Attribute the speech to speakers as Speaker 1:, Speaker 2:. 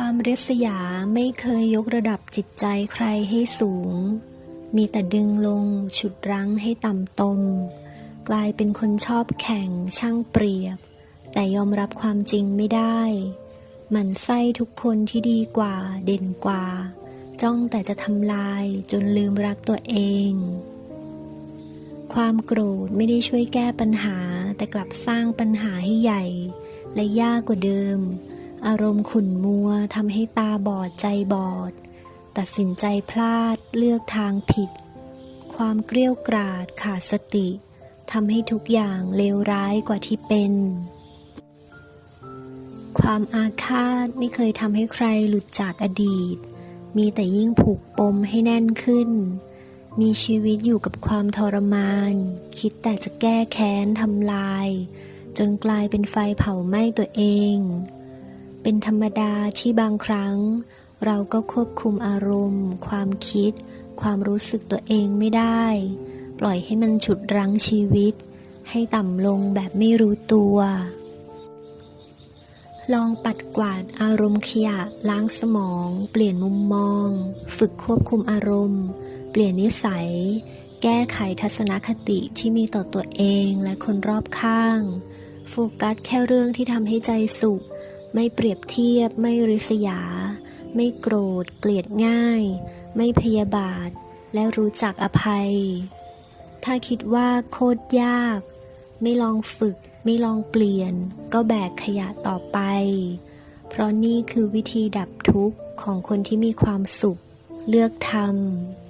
Speaker 1: ความริษยาไม่เคยยกระดับจิตใจใครให้สูง มีแต่ดึงลงฉุดรั้งให้ต่ำตม กลายเป็นคนชอบแข่งช่างเปรียบ แต่ยอมรับความจริงไม่ได้หมันไส้ทุกคนที่ดีกว่าเด่นกว่า จ้องแต่จะทำลายจนลืมรักตัวเอง ความโกรธไม่ได้ช่วยแก้ปัญหา แต่กลับสร้างปัญหาให้ใหญ่ และยากกว่าเดิม อารมณ์ขุ่นมัวทำให้ตาบอดใจบอด ตัดสินใจพลาดเลือกทางผิด ความเกลี้ยกราดขาดสติทำให้ทุกอย่างเลวร้ายกว่าที่เป็น ความอาฆาตไม่เคยทำให้ใครหลุดจากอดีต มีแต่ยิ่งผูกปมให้แน่นขึ้น มีชีวิตอยู่กับความทรมาน คิดแต่จะแก้แค้นทำลาย จนกลายเป็นไฟเผาไหม้ตัวเอง เป็นธรรมดาที่บางครั้ง เราก็ควบคุมอารมณ์ ความคิด ความรู้สึกตัวเองไม่ได้ ปล่อยให้มันฉุดรั้งชีวิต ให้ต่ำลงแบบไม่รู้ตัว ลองปัดกวาดอารมณ์ขยะล้างสมอง เปลี่ยนมุมมอง ฝึกควบคุมอารมณ์ เปลี่ยนนิสัย แก้ไขทัศนคติที่มีต่อตัวเองและคนรอบข้าง โฟกัสแค่เรื่องที่ทำให้ใจสุข ไม่เปรียบเทียบ ไม่ริษยา ไม่โกรธ เกลียดง่าย ไม่พยาบาท และรู้จักอภัย ถ้าคิดว่าโคตรยาก ไม่ลองฝึก ไม่ลองเปลี่ยน ก็แบกขยะต่อไป เพราะนี่คือวิธีดับทุกข์ของคนที่มีความสุข เลือกทำ